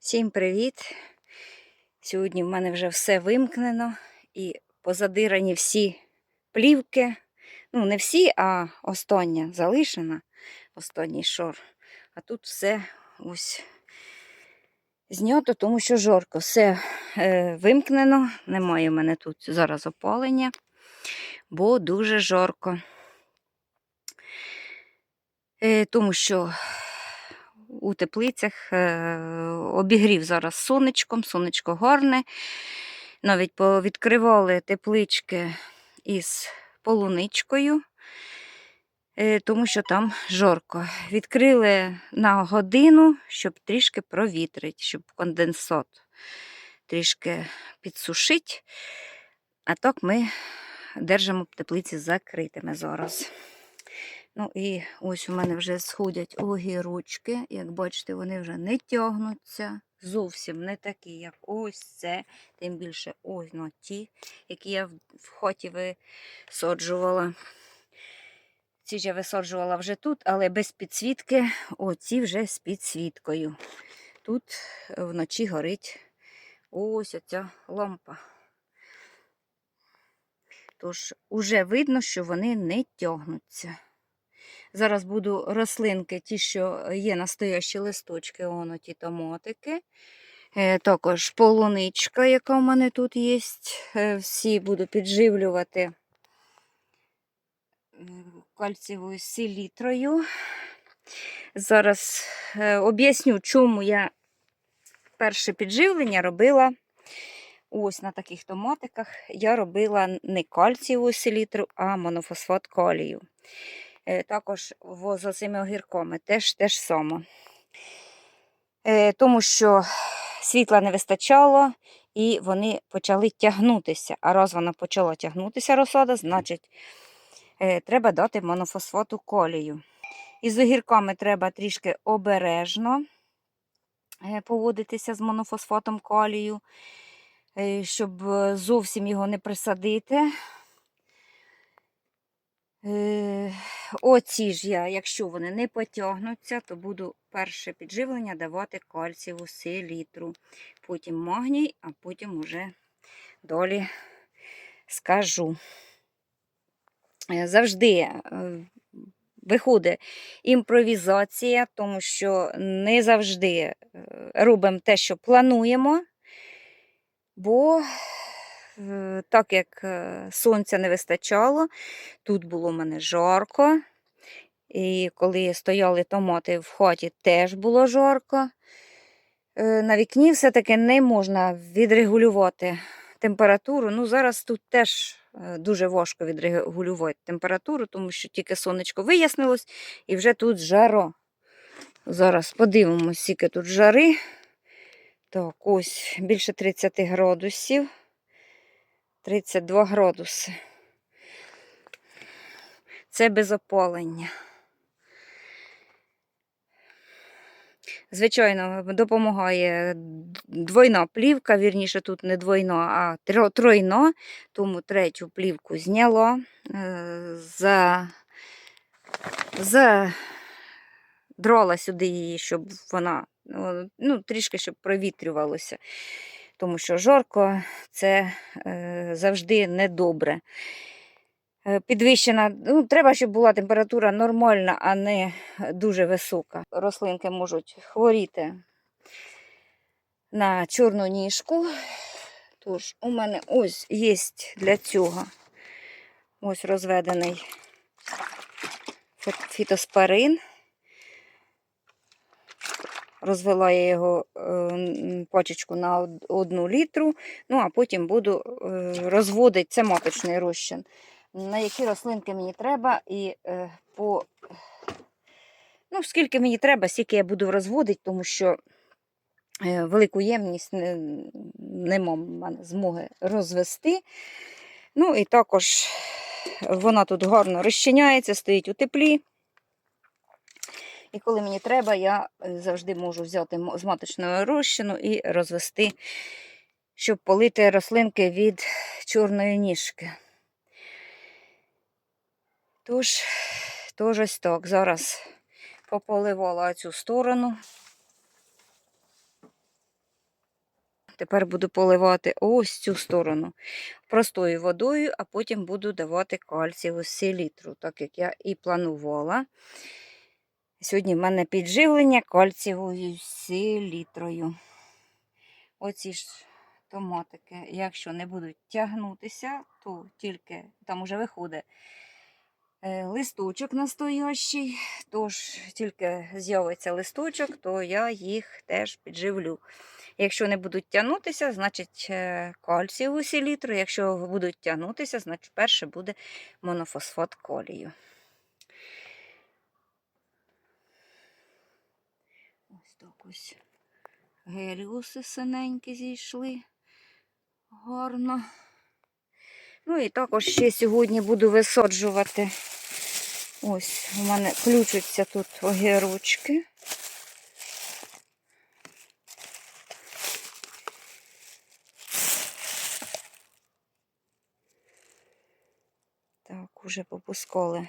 Всім привіт! Сьогодні в мене вже все вимкнено і позадирані всі плівки. Ну, не всі, а остання залишена, останній шор. А тут все ось знято, тому що жорко. Все е, вимкнено. Немає в мене тут зараз опалення, бо дуже жорко. Е, тому що у теплицях е, обігрів зараз сонечком, сонечко гарне. Навіть відкривали теплички із полуничкою, е, тому що там жорко. Відкрили на годину, щоб трішки провітрити, щоб конденсат трішки підсушити. А так ми держимо теплиці закритими зараз. Ну і ось у мене вже сходять огірочки. Як бачите, вони вже не тягнуться. Зовсім не такі, як ось це. Тим більше ось ну, ті, які я в хоті висаджувала. Ці ж я висаджувала вже тут, але без підсвітки, оці вже з підсвіткою. Тут вночі горить ось оця лампа. Тож, уже видно, що вони не тягнуться. Зараз буду рослинки, ті, що є настоящі листочки, воно ті томатики. Е, Також полуничка, яка в мене тут є. Е, Всі буду підживлювати е, кальцієвою селітрою. Зараз е, об'ясню, чому я перше підживлення робила. Ось на таких томатиках я робила не кальцієву селітру, а монофосфат калію. Е, також з цими огірками теж те ж саме. Е, тому що світла не вистачало і вони почали тягнутися. А раз вона почала тягнутися розсада, значить е, треба дати монофосфату колію. Із огірками треба трішки обережно поводитися з монофосфатом калію, щоб зовсім його не присадити. Е, оці ж я, якщо вони не потягнуться, то буду перше підживлення давати кальцієву селітру. Потім магній, а потім уже далі скажу. Е, завжди е, виходить імпровізація, тому що не завжди робимо те, що плануємо, бо так як е, сонця не вистачало, тут було мене жарко. І коли стояли томати в хаті, теж було жарко. Е, на вікні все-таки не можна відрегулювати температуру. Ну, Зараз тут теж дуже важко відрегулювати температуру, тому що тільки сонечко вияснилось і вже тут жаро. Зараз подивимося, скільки тут жари. Так, ось більше 30 градусів. 32 градуси. Це без опалення. Звичайно, допомагає двойна плівка, вірніше, тут не двойна, а тройна, тому третю плівку зняла, е, за, задрала сюди її, щоб вона ну, трішки щоб провітрювалося тому що жарко це е, завжди недобре. Е, підвищена, ну, треба, щоб була температура нормальна, а не дуже висока. Рослинки можуть хворіти на чорну ніжку. Тож, у мене ось є для цього ось розведений фітоспарин. Розвела я його е, пачечку на одну літру, ну а потім буду е, розводити це маточний розчин. На які рослинки мені треба, і е, по ну, скільки мені треба, стільки я буду розводити, тому що велику ємність не, нема мене змоги розвести. Ну і також вона тут гарно розчиняється, стоїть у теплі. І коли мені треба, я е, завжди можу взяти з маточного розчину і розвести, щоб полити рослинки від чорної ніжки. Тож, тож ось так. Зараз пополивала цю сторону. тепер буду поливати ось цю сторону простою водою, а потім буду давати кальцієву селітру, так як я і планувала. Сьогодні в мене підживлення кальцієвою селітрою. Оці ж томатики, якщо не будуть тягнутися, то тільки там уже виходить е, листочок настоящий, тож тільки з'явиться листочок, то я їх теж підживлю. Якщо не будуть тягнутися, значить е, кальцієву селітру. Якщо будуть тягнутися, значить перше буде монофосфат калію. Ось геліуси синенькі зійшли. Гарно. Ну і також ще сьогодні буду висаджувати. Ось у мене включаться тут огірочки. Так, уже попускали.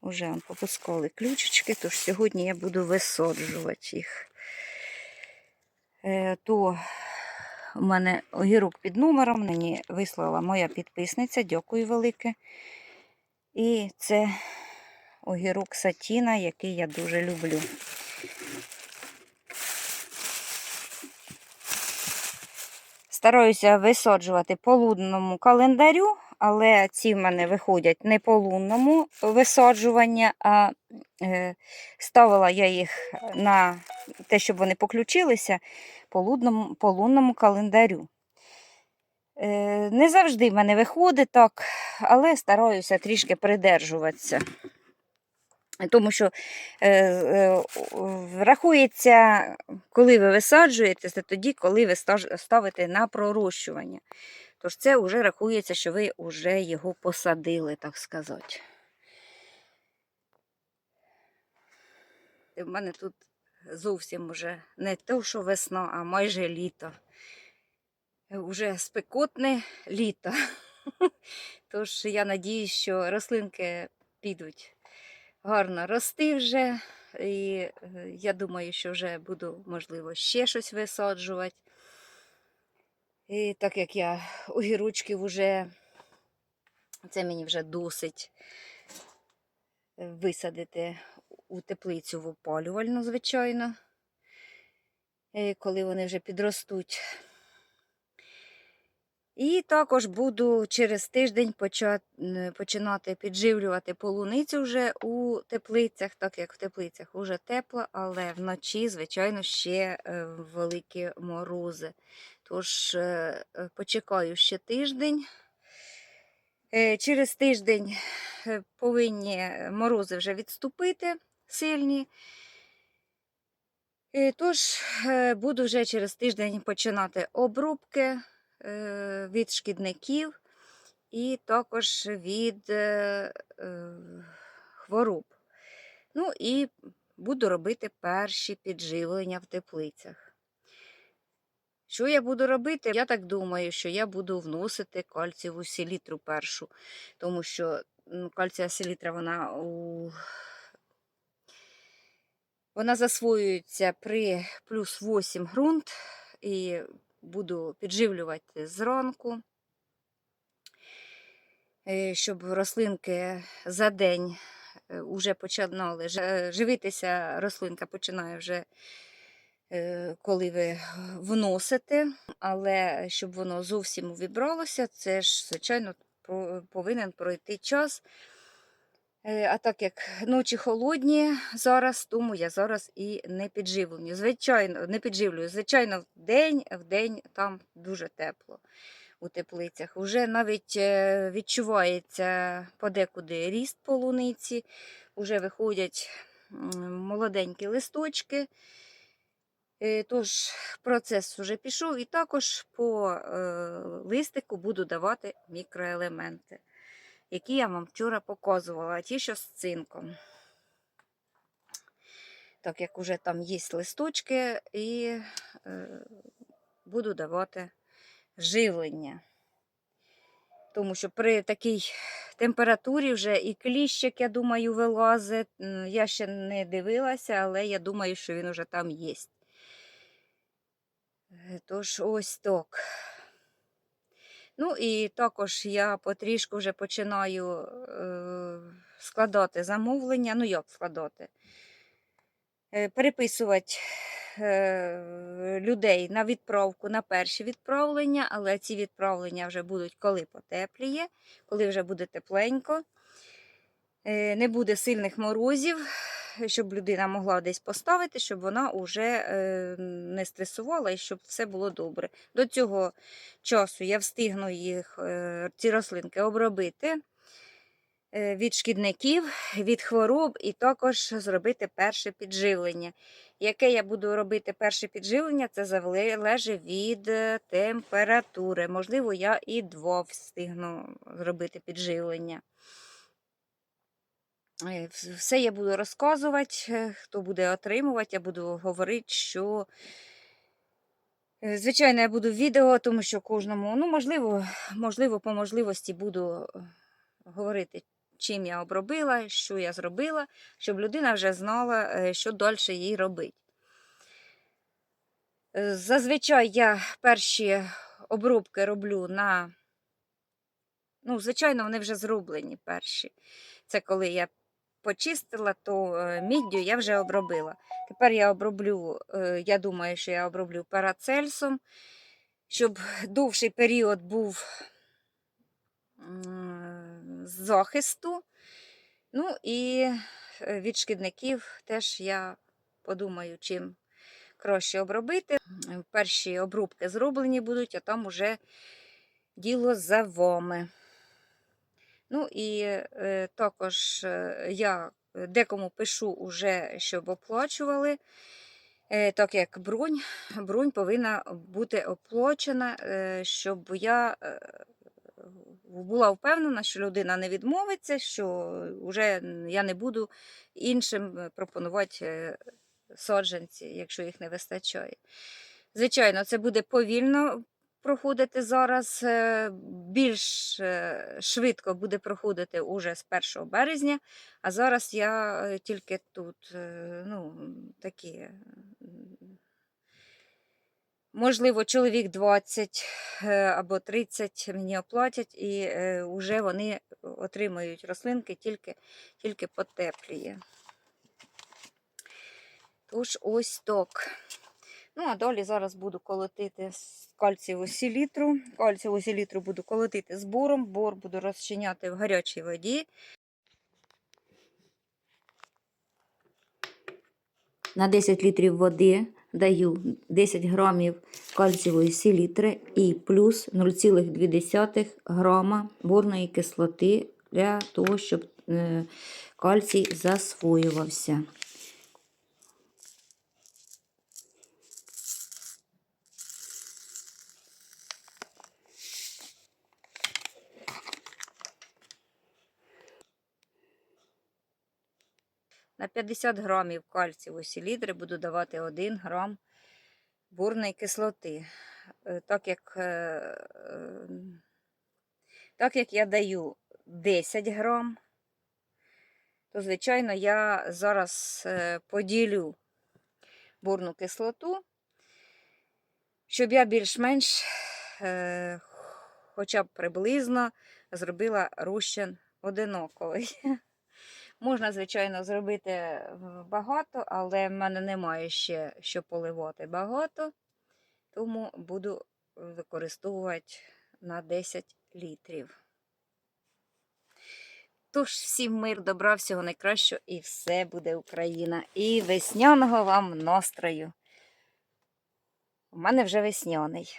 Уже попускали ключички, тож сьогодні я буду висаджувати їх. Е, то у мене огірок під номером мені вислала моя підписниця, дякую велике. І це огірок сатіна, який я дуже люблю. Стараюся висаджувати по лунному календарю, але ці в мене виходять не по лунному висаджування, а е, ставила я їх на те, щоб вони поключилися по лунному, по лунному календарю. Е, не завжди в мене виходить так, але стараюся трішки придержуватися. Тому що е, е, рахується, коли ви висаджуєте, це тоді, коли ви ставите на пророщування. Тож це вже рахується, що ви вже його посадили, так сказати. В мене тут зовсім уже не то, що весна, а майже літо. Уже спекотне літо. Тож я надіюсь, що рослинки підуть гарно рости вже. І е, я думаю, що вже буду, можливо, ще щось висаджувати. І так як я огірочків вже, це мені вже досить е, висадити у теплицю в опалювальну, звичайно, І коли вони вже підростуть. І також буду через тиждень починати підживлювати полуницю вже у теплицях, так як в теплицях вже тепло, але вночі, звичайно, ще е, великі морози. Тож е, е, почекаю ще тиждень. Через тиждень повинні морози вже відступити сильні. Тож буду вже через тиждень починати обробки від шкідників і також від е, е, хвороб. Ну і буду робити перші підживлення в теплицях. Що я буду робити? Я так думаю, що я буду вносити кальцієву селітру першу, тому що кальцієва селітра вона у вона засвоюється при плюс 8 ґрунт і буду підживлювати зранку, е, щоб рослинки за день вже починали живитися, рослинка починає вже, е, коли ви вносите, але щоб воно зовсім увібралося, це ж, звичайно, повинен пройти час. Е, А так як ночі холодні зараз, тому я зараз і не підживлюю. Звичайно, не підживлюю. Звичайно, в день, в день там дуже тепло у теплицях. Уже навіть е, відчувається подекуди ріст полуниці, вже виходять молоденькі листочки. Е, Тож процес вже пішов, і також по листику буду давати мікроелементи які я вам вчора показувала, ті, що з цинком. Так як уже там є листочки, і е, буду давати живлення. Тому що при такій температурі вже і кліщик, я думаю, вилазить. Я ще не дивилася, але я думаю, що він уже там є. Е, Тож ось так. Ну і також я потрішку вже починаю е, складати замовлення. Ну, як складати? Е, переписувати е, людей на відправку на перші відправлення, але ці відправлення вже будуть коли потепліє, коли вже буде тепленько. Е, Не буде сильних морозів, щоб людина могла десь поставити, щоб вона вже е, не стресувала і щоб все було добре. До цього часу я встигну їх, е, ці рослинки обробити е, від шкідників, від хвороб, і також зробити перше підживлення. Яке я буду робити перше підживлення, це залежить від температури. Можливо, я і два встигну зробити підживлення. Е, вс- Все я буду розказувати, е, хто буде отримувати, я буду говорити, що. Е, Звичайно, я буду відео, тому що кожному, ну, можливо, можливо, по можливості буду говорити, чим я обробила, що я зробила, щоб людина вже знала, що далі їй робити. Зазвичай я перші обробки роблю на. Ну, звичайно, вони вже зроблені перші. Це коли я почистила, то е, міддю я вже обробила. Тепер я оброблю, е, я думаю, що я оброблю парацельсом, щоб довший період був м, захисту. Ну і е, від шкідників теж я подумаю, чим краще обробити. Перші обробки зроблені будуть, а там уже діло за вами. Ну і е, також е, я декому пишу уже, щоб оплачували, е, так як бронь, бронь повинна бути оплачена, е, щоб я е, була впевнена, що людина не відмовиться, що вже я не буду іншим е, пропонувати е, саджанці, якщо їх не вистачає. Звичайно, це буде повільно проходити зараз, е, більш е, швидко буде проходити уже з 1 березня, а зараз я е, тільки тут, ну, такі. Можливо, чоловік 20 е, або 30 мені оплатять, і вже вони отримують рослинки тільки, тільки потепліє. Тож ось так. Ну, а далі зараз буду колотити кальцієву селітру. Кальцієву селітру буду колотити з бором, бор буду розчиняти в гарячій воді. На 10 літрів води даю 10 грамів кальцієвої селітри і плюс 0,2 грама борної кислоти для того, щоб е, кальцій засвоювався. На 50 грамів кальцієвої селітри буду давати 1 грам бурної кислоти. Е, Так як, е, е, так як я даю 10 грам, то, звичайно, я зараз е, поділю бурну кислоту, щоб я більш-менш, хоча б приблизно, зробила розчин одиноковий. Можна, звичайно, зробити багато, але в мене немає ще що поливати багато, тому буду використовувати на 10 літрів. Тож, всім мир, добра, всього найкращого і все буде Україна. І весняного вам настрою. У мене вже весняний.